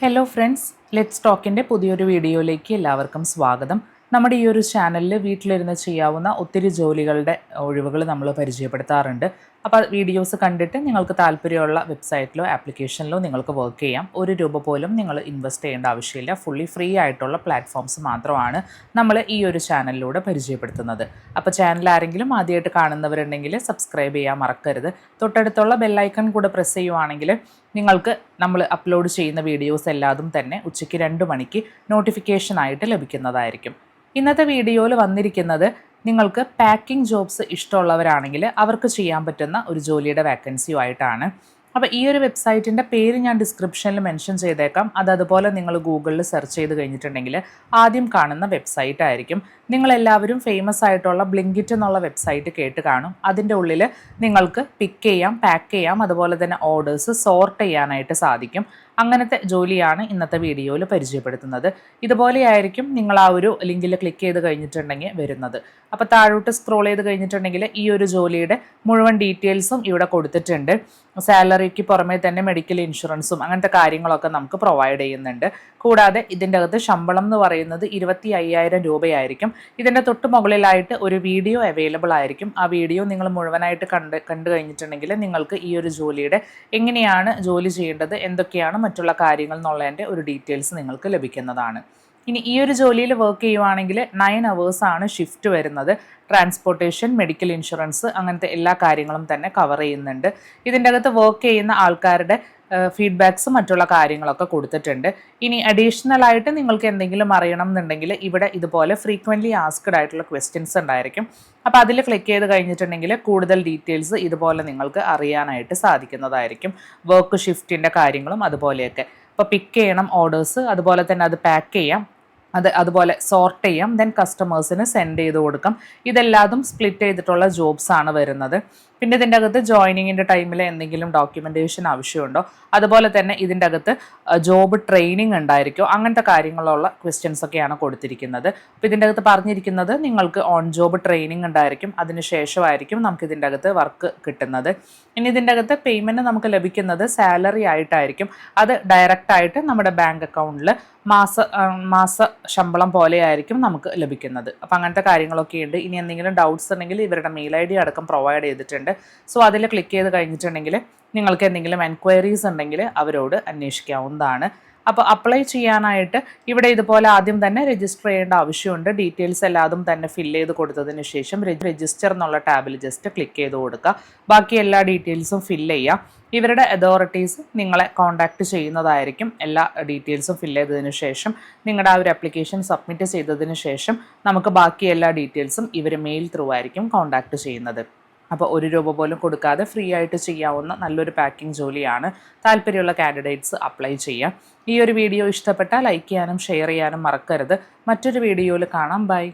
Hello friends let's ടോക്കിന്റെ പുതിയൊരു വീഡിയോയിലേക്ക് എല്ലാവർക്കും സ്വാഗതം. നമ്മുടെ ഈ ഒരു ചാനലിൽ വീട്ടിലിരുന്ന് ചെയ്യാവുന്ന ഒത്തിരി ജോലികളുടെ ഒഴിവുകൾ നമ്മൾ പരിചയപ്പെടുത്താറുണ്ട്. അപ്പോൾ വീഡിയോസ് കണ്ടിട്ട് നിങ്ങൾക്ക് താല്പര്യമുള്ള വെബ്സൈറ്റിലോ ആപ്ലിക്കേഷനിലോ നിങ്ങൾക്ക് വർക്ക് ചെയ്യാം. ഒരു രൂപ പോലും നിങ്ങൾ ഇൻവെസ്റ്റ് ചെയ്യേണ്ട ആവശ്യമില്ല. ഫുള്ളി ഫ്രീ ആയിട്ടുള്ള പ്ലാറ്റ്ഫോംസ് മാത്രമാണ് നമ്മൾ ഈ ഒരു ചാനലിലൂടെ പരിചയപ്പെടുത്തുന്നത്. അപ്പോൾ ചാനൽ ആരെങ്കിലും ആദ്യമായിട്ട് കാണുന്നവരുണ്ടെങ്കിൽ സബ്സ്ക്രൈബ് ചെയ്യാൻ മറക്കരുത്. തൊട്ടടുത്തുള്ള ബെല്ലൈക്കൺ കൂടെ പ്രസ് ചെയ്യുവാണെങ്കിൽ നിങ്ങൾക്ക് നമ്മൾ അപ്ലോഡ് ചെയ്യുന്ന വീഡിയോസ് എല്ലാതും തന്നെ ഉച്ചയ്ക്ക് രണ്ട് മണിക്ക് നോട്ടിഫിക്കേഷനായിട്ട് ലഭിക്കുന്നതായിരിക്കും. ഇന്നത്തെ വീഡിയോയിൽ വന്നിരിക്കുന്നത് നിങ്ങൾക്ക് പാക്കിംഗ് ജോബ്സ് ഇഷ്ടമുള്ളവരാണെങ്കിൽ അവർക്ക് ചെയ്യാൻ പറ്റുന്ന ഒരു ജോലിയുടെ വാക്കൻസിയുമായിട്ടാണ് അപ്പോൾ ഈ ഒരു വെബ്സൈറ്റിന്റെ പേര് ഞാൻ ഡിസ്ക്രിപ്ഷനിൽ മെൻഷൻ ചെയ്തേക്കാം. അത് അതുപോലെ നിങ്ങൾ ഗൂഗിളിൽ സെർച്ച് ചെയ്ത് കഴിഞ്ഞിട്ടുണ്ടെങ്കിൽ ആദ്യം കാണുന്ന വെബ്സൈറ്റ് ആയിരിക്കും. നിങ്ങളെല്ലാവരും ഫേമസ് ആയിട്ടുള്ള ബ്ലിങ്കിറ്റ് എന്നുള്ള വെബ്സൈറ്റ് കേട്ട് കാണും. അതിന്റെ ഉള്ളിൽ നിങ്ങൾക്ക് പിക്ക് ചെയ്യാം പാക്ക് ചെയ്യാം. അതുപോലെ തന്നെ ഓർഡേഴ്സ് സോർട്ട് ചെയ്യാനായിട്ട് സാധിക്കും. അങ്ങനത്തെ ജോലിയാണ് ഇന്നത്തെ വീഡിയോയിൽ പരിചയപ്പെടുത്തുന്നത്. ഇതുപോലെയായിരിക്കും നിങ്ങൾ ആ ഒരു ലിങ്കിൽ ക്ലിക്ക് ചെയ്ത് കഴിഞ്ഞിട്ടുണ്ടെങ്കിൽ വരുന്നത്. അപ്പോൾ താഴോട്ട് സ്ക്രോൾ ചെയ്ത് കഴിഞ്ഞിട്ടുണ്ടെങ്കിൽ ഈ ഒരു ജോലിയുടെ മുഴുവൻ ഡീറ്റെയിൽസും ഇവിടെ കൊടുത്തിട്ടുണ്ട്. സാലറിക്ക് പുറമേ തന്നെ മെഡിക്കൽ ഇൻഷുറൻസും അങ്ങനത്തെ കാര്യങ്ങളൊക്കെ നമുക്ക് പ്രൊവൈഡ് ചെയ്യുന്നുണ്ട്. കൂടാതെ ഇതിന്റെ അകത്ത് ശമ്പളം എന്ന് പറയുന്നത് ഇരുപത്തി അയ്യായിരം രൂപയായിരിക്കും. ഇതിന്റെ തൊട്ട് മുകളിലായിട്ട് ഒരു വീഡിയോ അവൈലബിൾ ആയിരിക്കും. ആ വീഡിയോ നിങ്ങൾ മുഴുവനായിട്ട് കണ്ട് കണ്ടു കഴിഞ്ഞിട്ടുണ്ടെങ്കിൽ നിങ്ങൾക്ക് ഈ ഒരു ജോലിയുടെ എങ്ങനെയാണ് ജോലി ചെയ്യേണ്ടത് എന്തൊക്കെയാണ് മറ്റുള്ള കാര്യങ്ങൾ എന്നുള്ളതിന്റെ ഒരു ഡീറ്റെയിൽസ് നിങ്ങൾക്ക് ലഭിക്കുന്നതാണ്. ഇനി ഈ ഒരു ജോലിയിൽ വർക്ക് ചെയ്യുവാണെങ്കിൽ നയൻ ആണ് ഷിഫ്റ്റ് വരുന്നത്. ട്രാൻസ്പോർട്ടേഷൻ മെഡിക്കൽ ഇൻഷുറൻസ് അങ്ങനത്തെ എല്ലാ കാര്യങ്ങളും തന്നെ കവർ ചെയ്യുന്നുണ്ട്. ഇതിന്റെ അകത്ത് വർക്ക് ചെയ്യുന്ന ആൾക്കാരുടെ ഫീഡ്ബാക്സും മറ്റുള്ള കാര്യങ്ങളൊക്കെ കൊടുത്തിട്ടുണ്ട്. ഇനി അഡീഷണൽ ആയിട്ട് നിങ്ങൾക്ക് എന്തെങ്കിലും അറിയണം എന്നുണ്ടെങ്കിൽ ഇവിടെ ഇതുപോലെ ഫ്രീക്വന്റ്ലി ആസ്ക്ഡ് ആയിട്ടുള്ള ക്വസ്റ്റ്യൻസ് ഉണ്ടായിരിക്കും. അപ്പോൾ അതിൽ ക്ലിക്ക് ചെയ്ത് കഴിഞ്ഞിട്ടുണ്ടെങ്കിൽ കൂടുതൽ ഡീറ്റെയിൽസ് ഇതുപോലെ നിങ്ങൾക്ക് അറിയാനായിട്ട് സാധിക്കുന്നതായിരിക്കും. വർക്ക് ഷിഫ്റ്റിന്റെ കാര്യങ്ങളും അതുപോലെയൊക്കെ. അപ്പോൾ പിക്ക് ചെയ്യണം ഓർഡേഴ്സ് അതുപോലെ തന്നെ അത് പാക്ക് ചെയ്യാം. അത് അതുപോലെ സോർട്ട് ചെയ്യാം ദെൻ കസ്റ്റമേഴ്സിന് സെൻഡ് ചെയ്ത് കൊടുക്കാം. ഇതെല്ലാതും സ്പ്ലിറ്റ് ചെയ്തിട്ടുള്ള ജോബ്സ് ആണ് വരുന്നത്. പിന്നെ ഇതിന്റെ അകത്ത് ജോയിനിങ്ങിന്റെ ടൈമിൽ എന്തെങ്കിലും ഡോക്യുമെന്റേഷൻ ആവശ്യമുണ്ടോ? അതുപോലെ തന്നെ ഇതിന്റെ അകത്ത് ജോബ് ട്രെയിനിങ് ഉണ്ടായിരിക്കോ? അങ്ങനത്തെ കാര്യങ്ങളുള്ള ക്വസ്റ്റ്യൻസ് ഒക്കെയാണ് കൊടുത്തിരിക്കുന്നത്. അപ്പോൾ ഇതിന്റെ അകത്ത് പറഞ്ഞിരിക്കുന്നത് നിങ്ങൾക്ക് ഓൺ ജോബ് ട്രെയിനിങ് ഉണ്ടായിരിക്കും. അതിന് ശേഷമായിരിക്കും നമുക്ക് ഇതിന്റെ അകത്ത് വർക്ക് കിട്ടുന്നത്. ഇനി ഇതിന്റെ അകത്ത് പേയ്മെന്റ് നമുക്ക് ലഭിക്കുന്നത് സാലറി ആയിട്ടായിരിക്കും. അത് ഡയറക്റ്റായിട്ട് നമ്മുടെ ബാങ്ക് അക്കൗണ്ടിൽ മാസ മാസ ശമ്പളം പോലെയായിരിക്കും നമുക്ക് ലഭിക്കുന്നത്. അപ്പോൾ അങ്ങനത്തെ കാര്യങ്ങളൊക്കെ ഉണ്ട്. ഇനി എന്തെങ്കിലും ഡൗട്ട്സ് ഉണ്ടെങ്കിൽ ഇവരുടെ മെയിൽ ഐ ഡി അടക്കം പ്രൊവൈഡ് ചെയ്തിട്ടുണ്ട്. സോ അതിൽ ക്ലിക്ക് ചെയ്ത് കഴിഞ്ഞിട്ടുണ്ടെങ്കിൽ നിങ്ങൾക്ക് എന്തെങ്കിലും എൻക്വയറീസ് ഉണ്ടെങ്കിൽ അവരോട് അന്വേഷിക്കാവുന്നതാണ്. അപ്പോൾ അപ്ലൈ ചെയ്യാനായിട്ട് ഇവിടെ ഇതുപോലെ ആദ്യം തന്നെ രജിസ്റ്റർ ചെയ്യേണ്ട ആവശ്യമുണ്ട്. ഡീറ്റെയിൽസ് എല്ലാതും തന്നെ ഫില്ല് ചെയ്ത് കൊടുത്തതിന് ശേഷം രജിസ്റ്റർ എന്നുള്ള ടാബിൽ ജസ്റ്റ് ക്ലിക്ക് ചെയ്ത് കൊടുക്കുക. ബാക്കി എല്ലാ ഡീറ്റെയിൽസും ഫില്ല് ചെയ്യുക. ഇവരുടെ അതോറിറ്റീസ് നിങ്ങളെ കോൺടാക്റ്റ് ചെയ്യുന്നതായിരിക്കും. എല്ലാ ഡീറ്റെയിൽസും ഫില്ല് ചെയ്തതിന് ശേഷം നിങ്ങളുടെ ആ ഒരു അപ്ലിക്കേഷൻ സബ്മിറ്റ് ചെയ്തതിന് ശേഷം നമുക്ക് ബാക്കി എല്ലാ ഡീറ്റെയിൽസും ഇവർ മെയിൽ ത്രൂ ആയിരിക്കും കോൺടാക്റ്റ് ചെയ്യുന്നത്. അപ്പോൾ ഒരു രൂപ പോലും കൊടുക്കാതെ ഫ്രീ ആയിട്ട് ചെയ്യാവുന്ന നല്ലൊരു പാക്കിംഗ് ജോലിയാണ് താല്പര്യമുള്ള കാൻഡിഡേറ്റ്സ് അപ്ലൈ ചെയ്യാം ഈ ഒരു വീഡിയോ ഇഷ്ടപ്പെട്ടാൽ ലൈക്ക് ചെയ്യാനും ഷെയർ ചെയ്യാനും മറക്കരുത്. മറ്റൊരു വീഡിയോയിൽ കാണാം. ബൈ